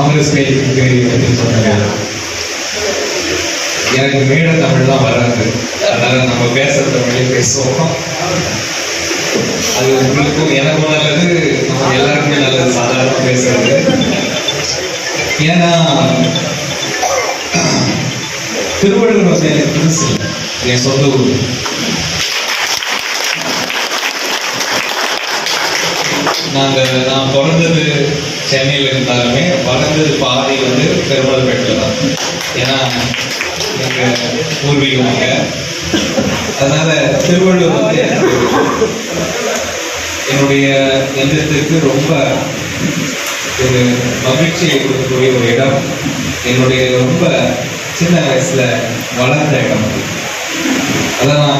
காங்கிரஸ் கைக்கு அப்படின்னு சொன்னாங்க. எனக்கு மேட தமிழ் தான் வராது. அதனால நம்ம பேசுற தமிழே பேசுவோம். அது உங்களுக்கும் எனக்கும் நல்லது நம்ம எல்லாருக்குமே நல்லது சாதாரண பேசுறது. ஏன்னா திருவள்ளுவர் வந்து எனக்கு புதுசு என் சொந்த ஊர். நாங்கள் நான் பிறந்தது சென்னையில் இருந்தாலுமே வளர்ந்தது பாதி வந்து பெருமாள்பேட்டில் தான். ஏன்னா எங்கள் பூர்வீகம் அங்க. அதனால திருவள்ளுவர் வந்து என்னுடைய எண்ணத்திற்கு ரொம்ப ஒரு மகிழ்ச்சியை கொடுக்கக்கூடிய ஒரு இடம். என்னுடைய ரொம்ப சின்ன வயசில் வளர்ந்த இடம். அதான்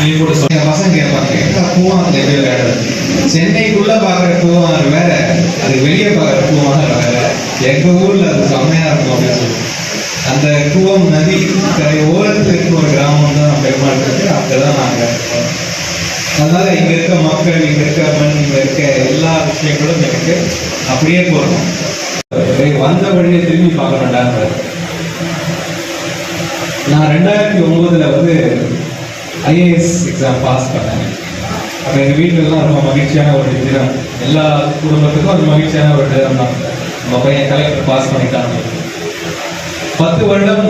நீங்க கூட சொன்ன பசங்க கேட்பாங்க எங்க பூவான் எப்படி விளையாடுறது சென்னைக்குள்ள பாக்குற பூவான் வேற அது வெளியே பாக்குற பூவாங்க வேற. எங்க ஊர்ல அது செம்மையா இருக்கும் அப்படின்னு சொல்லி அந்த கூவம் நதி கரை ஓரத்தில் இருக்க ஒரு கிராமம் தான் பெருமாள் இருக்கு. அங்கதான் நாங்க இருக்கோம். அதனால இங்க இருக்க மக்கள் இங்க இருக்க மண் இங்க இருக்க எல்லா விஷயங்களும் எனக்கு அப்படியே போகணும் வந்த வழியை திரும்பி பார்க்க வேண்டாம் நான் ரெண்டாயிரத்தி ஒன்பதுல வந்து ஐஏஎஸ் எக்ஸாம் பாஸ் பண்ணேன். அப்போ எங்கள் வீட்டிலலாம் ரொம்ப மகிழ்ச்சியான ஒரு தினம். எல்லா குடும்பத்துக்கும் ஒரு மகிழ்ச்சியான ஒரு தினம் தான். நம்ம பையன் கலெக்டர் பாஸ் பண்ணிட்டாங்க பத்து வருடம்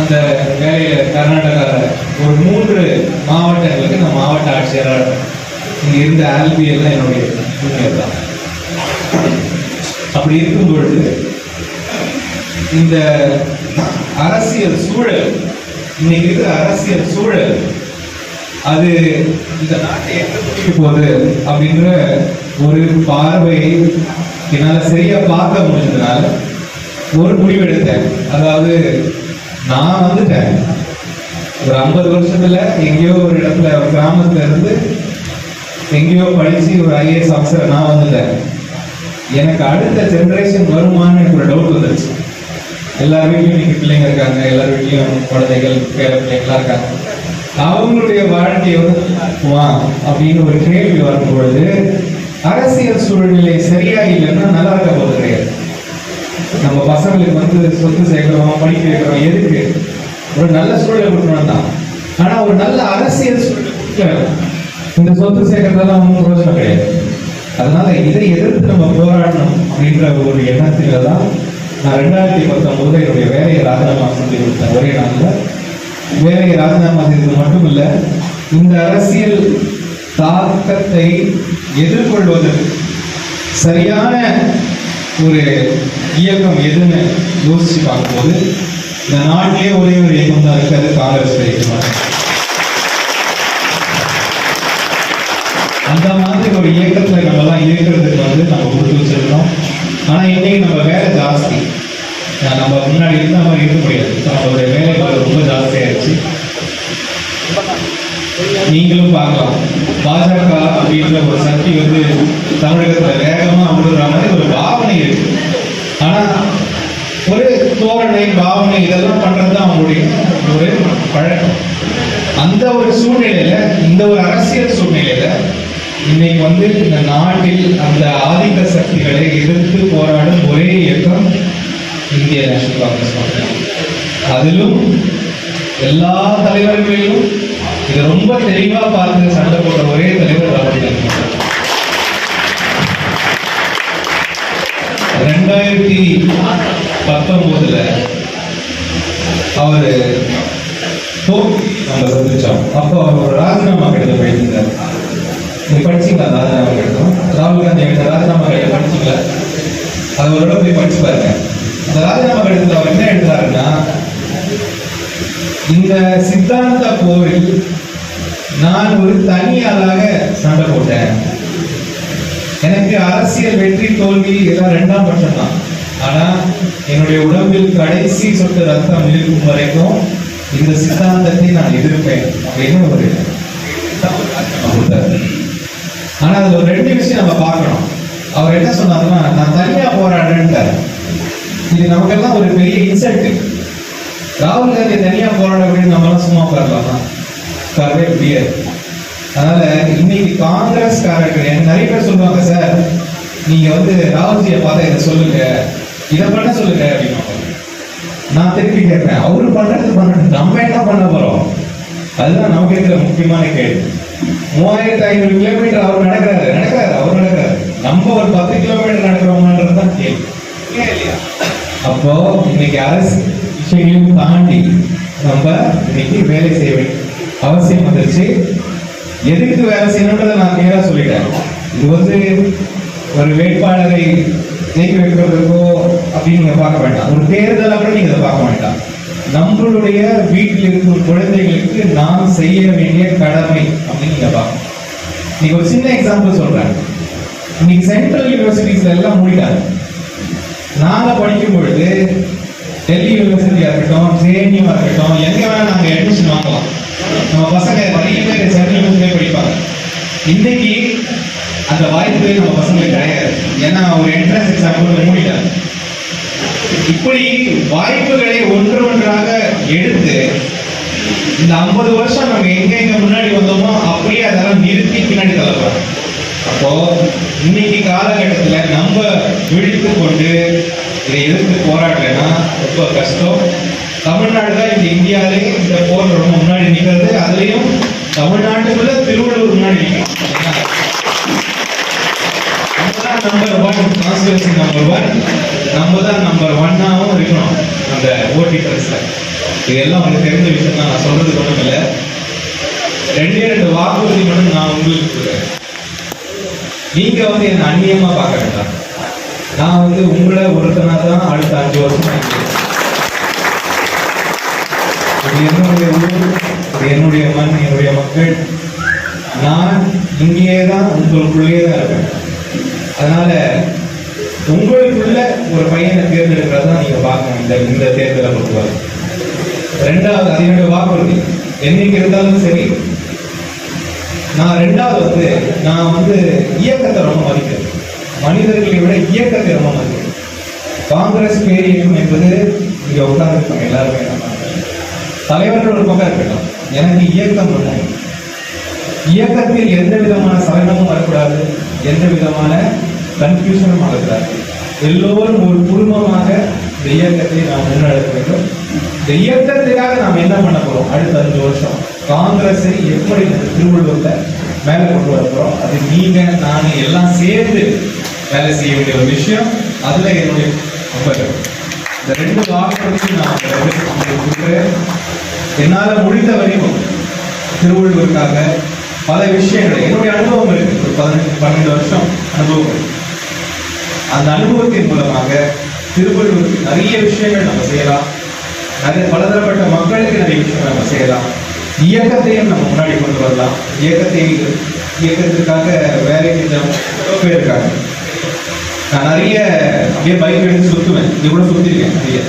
அந்த வேலையில் கர்நாடகாவில் ஒரு மூன்று மாவட்டங்களுக்கு நான் மாவட்ட ஆட்சியராக இங்கே இருந்த ஆல்பிஎல்லாம் என்னுடைய ஜூனியர் தான். அப்படி இருக்கும் பொழுது இந்த அரசியல் சூழல் இன்னைக்கு இருக்கிற அரசியல் சூழல் அது இந்த நாட்டை எங்க போகுது அப்படின்ற ஒரு பார்வையை என்னால் சரியா பார்க்க முடிஞ்சதுனால ஒரு முடிவெடுத்தேன் அதாவது நான் வந்துட்டேன். ஒரு ஐம்பது வருஷத்துல எங்கேயோ ஒரு இடத்துல ஒரு கிராமத்துல இருந்து எங்கேயோ படிச்சு ஒரு ஐஏஎஸ் ஆஃபீஸர் நான் வந்துட்டேன். எனக்கு அடுத்த ஜென்ரேஷன் வருமானு எனக்கு ஒரு டவுட் வந்துருச்சு. எல்லார் வீட்லையும் இன்னைக்கு பிள்ளைங்க இருக்காங்க எல்லார் வீட்லேயும் குழந்தைகள் பேர பிள்ளைங்களா இருக்காங்க. அவங்களுடைய வாழ்க்கை வந்து அப்படின்னு ஒரு கேள்வி வரும்பொழுது அரசியல் சூழ்நிலை சரியா இல்லைன்னா நல்லா இருக்க போது கிடையாது. நம்ம பசங்களுக்கு வந்து சொத்து சேர்க்கிறோம் படிக்க வைக்கிறோம் எதுக்கு? ஒரு நல்ல சூழலை கொடுக்கணும் தான் ஆனா ஒரு நல்ல அரசியல் சூழல் இந்த சொத்து சேர்க்கறதெல்லாம் ஒன்றும் பிரயோஜனம் கிடையாது. அதனால இதை எதிர்த்து நம்ம போராடணும் அப்படின்ற ஒரு எண்ணத்தில தான் நான் ரெண்டாயிரத்தி பத்தொன்பது என்னுடைய வேலையை ராஜினாமா செஞ்சு கொடுத்தேன். ஒரே நாளில் வேலையை ராஜினாமா செய்தது மட்டும் இந்த அரசியல் தாக்கத்தை எதிர்கொள்வதற்கு சரியான ஒரு இயக்கம் எதுன்னு யோசிச்சு பார்க்கும்போது இந்த நாட்டிலே ஒரே ஒரு இயக்கம் தான் இருக்கிறது காங்கிரஸ் இயக்கம் அந்த மாதிரி ஒரு இயக்கத்துல நம்ம எல்லாம் இருக்கிறதுக்கு வந்து நம்ம கொடுத்து வச்சிருக்கோம். ஆனா இன்னைக்கு நம்ம வேலை ஜாஸ்தி. நம்ம முன்னாடி இருந்த மாதிரி இருக்க முடியாது. So, நம்மளுடைய வேலை ரொம்ப ஜாஸ்தியாயிருச்சு. நீங்களும் பார்க்கலாம். பாஜக அப்படின்ற ஒரு சக்தி வந்து தமிழகத்துல வேகமா விழுற மாதிரி ஒரு பாவனை இருக்கு. ஆனா ஒரு தோரணை பாவனை இதெல்லாம் பண்றதுதான் அவங்களுடைய ஒரு பழக்கம். அந்த ஒரு சூழ்நிலையில இந்த ஒரு அரசியல் சூழ்நிலையில இன்னைக்கு வந்து இந்த நாட்டில் அந்த ஆதிக்க சக்திகளை எதிர்த்து போராடும் ஒரே இயக்கம் இந்திய நேஷனல் காங்கிரஸ் அதிலும் எல்லா தலைவர்களிலும் இதை ரொம்ப தெளிவா பார்த்து சண்டை போடுற ஒரே தலைவர் ராகுல் காந்தி. ரெண்டாயிரத்தி பத்தொன்பதுல அவரு தோல்வி நம்ம சந்திச்சோம் அப்போ அவர் ஒரு ராஜினாமா கடிதம் எழுதினார் நீ படிச்சீங்களா? ராஜினாமா கடிதம். ராகுல் காந்தி எழுதின ராஜினாமா கடிதம் படிச்சீங்களா? அது ஒரு தடவை போய் படிச்சு பாருங்க. அந்த ராஜினாமா கடிதத்தில் அவர் என்ன எழுதுறாருன்னா இந்த சித்தாந்த போரில் நான் ஒரு தனியாளாக சண்டை போட்டேன். எனக்கு அரசியல் வெற்றி தோல்வி எல்லாம் ரெண்டாம் பட்சம் தான் ஆனா என்னுடைய உடம்பில் கடைசி சொட்டு ரத்தம் இருக்கும் வரைக்கும் இந்த சித்தாந்தத்தை நான் எதிர்ப்பேன் அப்படின்னு ஒரு ஆனா அதுல ஒரு ரெண்டு விஷயம் நம்ம பார்க்கணும். அவர் என்ன சொன்னாருன்னா நான் தனியா போராடுறேன்ட்டாரு. இது நமக்கெல்லாம் ஒரு பெரிய இன்சல்ட் ராகுல் காந்தி தனியா போராட அப்படின்னு நம்மளாம் சும்மா உட்காரலாமா? உட்காரவே முடியாது. அதனால இன்னைக்கு காங்கிரஸ்காரர்கள் எனக்கு நிறைய பேர் சொல்லுவாங்க சார் நீங்க வந்து ராகுல்ஜியை பார்த்தா இதை சொல்லுங்க. இதை பண்ண சொல்லுங்க அப்படின்னு நான் திருப்பி கேட்பேன் அவரு பண்றது பண்ணட்டும் நம்ம என்ன பண்ண போறோம்? அதுதான் நமக்கு இருக்கிற முக்கியமான கேள்வி. மூவாயிரத்தி ஐநூறு கிலோமீட்டர் அவர் நடக்கிறாரு. நடக்கிறாரு அவர் நடக்கிறாரு. நம்ம ஒரு பத்து கிலோமீட்டர் நடக்கிறோம்ன்றது தான் கேள்வி. இல்லையா அப்போ இன்னைக்கு அரசு விஷயங்களையும் தாண்டி நம்ம இன்னைக்கு வேலை செய்ய வேண்டிய அவசியம் வந்துருச்சு. எதுக்கு வேலை செய்யணுன்றதை நான் நேராக சொல்லிட்டேன். இது வந்து ஒரு வேட்பாளரை ஜெயிக்க வைக்கிறதுக்கோ அப்படின்னு நீங்க பார்க்க வேண்டாம். ஒரு தேர்தல் கூட நீங்க இதை பார்க்க வேண்டாம். நம்மளுடைய வீட்டில் இருக்கும் குழந்தைகளுக்கு நாம் செய்ய வேண்டிய கடமை அப்படின்னு நீங்க பார்க்கணும். நீங்க ஒரு சின்ன எக்ஸாம்பிள் சொல்றேன். இன்னைக்கு சென்ட்ரல் யூனிவர்சிட்டிஸ்ல எல்லாம் மூடிட்டாங்க. நாங்க படிக்கும் பொழுது டெல்லி யூனிவர்சிட்டியா இருக்கட்டும் ஜேஎன்யூவா இருக்கட்டும் எங்க வேணா நாங்க அட்மிஷன் வாங்கலாம். நம்ம பசங்க நிறைய பேர் சென்ட்ரல் யூனிவர்சிட்டியே படிப்பாங்க. இன்னைக்கு அந்த வாய்ப்பு நம்ம பசங்களுக்கு கிடையாது. ஏன்னா ஒரு என்ட்ரன்ஸ் எக்ஸாம் கூட மூடிட்டாங்க இப்படி வாய்ப்புகளை ஒன்று ஒன்றாக எடுத்து இந்த ஐம்பது வருஷம் நம்ம எங்க எங்க முன்னாடி வந்தோமோ அப்படியே அதெல்லாம் நிறுத்தி பின்னாடி தள்ளப்படுறோம் அப்போ இன்னைக்கு காலகட்டத்தில் நம்ம விழித்து கொண்டு இதை எதிர்த்து போராடலைன்னா ரொம்ப கஷ்டம். தமிழ்நாடு தான் இந்த இந்தியாவிலே இந்த போர் ரொம்ப முன்னாடி நிற்கிறது அதுலேயும் தமிழ்நாட்டுக்குள்ள திருவள்ளூர் முன்னாடி நிற்கிறோம் நம்ம number one constituency number one நம்ம தான் நம்பர் ஒன்னாவும் இருக்கணும். அந்த ஓட்டி ட்ரெஸ்ல இதெல்லாம் உங்களுக்கு தெரிஞ்ச விஷயம் தான் நான் சொல்றது ஒன்றும் இல்லை ரெண்டே ரெண்டு வாக்குறுதி மட்டும் நான் உங்களுக்கு கொடுக்குறேன் நீங்க வந்து என்ன அந்நியமா பார்க்க வேண்டாம். நான் வந்து உங்களை ஒருத்தனா தான் அடுத்த அஞ்சு வருஷம் என்னுடைய ஊர் என்னுடைய மண் என்னுடைய மக்கள். நான் இங்கேயே தான் உங்களுக்குள்ளேயே தான் இருப்பேன். அதனால உங்களுக்குள்ள ஒரு பையனை தேர்ந்தெடுக்கிறத நீங்க பார்க்கணும் இந்த இந்த தேர்தலை பொறுத்தவரை. ரெண்டாவது அதனுடைய வாக்குறுதி. என்னைக்கு இருந்தாலும் சரி நான் ரெண்டாவது வந்து நான் வந்து இயக்கத்தை ரொம்ப மதிக்கிறேன் மனிதர்களை விட இயக்கத்தை ரொம்ப மதிக்கிறேன் காங்கிரஸ் பேரியக்கம் என்பது இங்கே உட்கார்ந்துருப்பாங்க எல்லாருமே தலைவர்கள் ஒரு பக்கம் இருக்கட்டும். எனக்கு இயக்கம் ஒண்ணு இயக்கத்தில் எந்த விதமான சலனமும் வரக்கூடாது. எந்த விதமான கன்ஃபியூஷனும் ஆகக்கூடாது. எல்லோரும் ஒரு குடும்பமாக இந்த இயக்கத்தை நாம் முன்னெடுக்க வேண்டும். இந்த இயக்கத்துக்காக நாம் என்ன பண்ண போறோம்? அடுத்த அஞ்சு வருஷம் காங்கிரஸை எப்படி இந்த திருவள்ளூர்ல மேல கொண்டு வர போறோம்? அது நீங்க நான் எல்லாம் சேர்ந்து வேலை செய்ய வேண்டிய ஒரு விஷயம். அதுல என்னுடைய இந்த ரெண்டு வாக்குறுதியும் நான் கொடுக்குறேன் என்னால முடிந்த வரைக்கும் திருவள்ளுவருக்காக பல விஷயங்கள் என்னுடைய அனுபவம் இருக்கு. ஒரு பதினெட்டு பன்னெண்டு வருஷம் அனுபவம் இருக்கு. அந்த அனுபவத்தின் மூலமாக திருவள்ளுவருக்கு நிறைய விஷயங்கள் நம்ம செய்யலாம். அதே பலதரப்பட்ட மக்களுக்கு நிறைய விஷயங்கள் நம்ம செய்யலாம். இயக்கத்தையும் நம்ம முன்னாடி கொண்டு வரலாம். இயக்கத்தை இயக்கத்திற்காக வேலை செஞ்சோம் எவ்வளோ பேர் இருக்காங்க. நான் நிறைய அப்படியே பைக் எடுத்து சுத்துவேன். இது கூட சுத்திருக்கேன் நிறைய.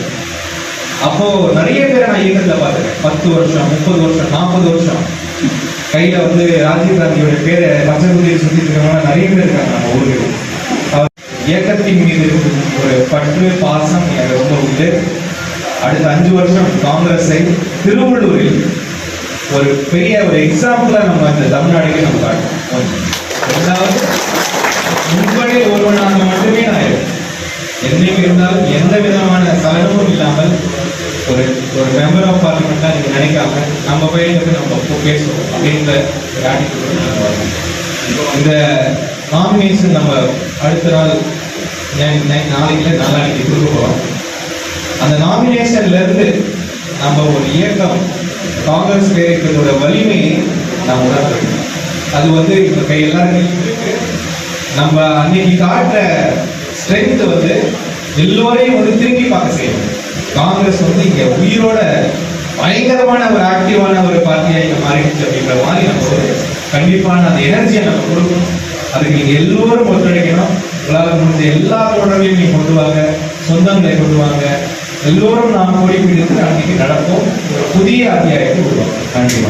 அப்போ நிறைய பேரை நான் இயக்கத்தில் பார்த்துருக்கேன். பத்து வருஷம் முப்பது வருஷம் நாற்பது வருஷம். கையில வந்து ராஜீவ் காந்தியோட பேரை பச்சை குதிரை சுத்திட்டு இருக்கவங்க நிறைய பேர் இருக்காங்க நம்ம ஊருக்கு இயக்கத்தின் மீது ஒரு பற்று பாசம் எனக்கு ரொம்ப உண்டு. அடுத்த அஞ்சு வருஷம் காங்கிரஸை திருவள்ளூரில் ஒரு பெரிய ஒரு எக்ஸாம்பிளா நம்ம இந்த தமிழ்நாடுக்கு நம்ம காட்டணும் ரெண்டாவது உங்களில் ஒருவனாக மட்டுமே நான் என்னைக்கு இருந்தாலும் எந்த விதமான சலனமும் இல்லாமல் ஒரு ஒரு மெம்பர் ஆஃப் பார்லிமெண்ட்டாக நீங்கள் நினைக்காம நம்ம போயிட்டு நம்ம போ- பேசுவோம் அப்படின்ற இந்த நாமினேஷன் நம்ம அடுத்த நாள் நை- நை- நாளைக்குல நாளானைக்கு கொடுக்க அந்த நாமினேஷன்ல இருந்து நம்ம ஒரு இயக்கம் காங்கிரஸ் பேரியக்கத்தோட வலிமையை நாம் உணர்ந்துக்கணும் அது வந்து இப்ப கை எல்லாரும் நம்ம அன்னைக்கு காட்டுற ஸ்ட்ரென்த் வந்து எல்லோரையும் வந்து திரும்பி பார்க்க செய்யணும் காங்கிரஸ் வந்து இங்க உயிரோட பயங்கரமான ஒரு ஆக்டிவான ஒரு பார்ட்டியா இங்க மாறிடுச்சு அப்படின்ற மாதிரி நம்ம ஒரு கண்டிப்பான அந்த எனர்ஜியை நம்ம கொடுக்கணும். அதுக்கு நீங்க எல்லோரும் ஒத்துழைக்கணும். உங்களால் முடிஞ்ச எல்லா தொடர்பையும் நீங்க கொண்டு வாங்க. சொந்தங்களை கொண்டு வாங்க. எல்லோரும் நாம் கோரிக்கை பிடித்து அன்னைக்கு நடப்போம். ஒரு புதிய அத்தியாயத்தை உருவாக்கும் கண்டிப்பா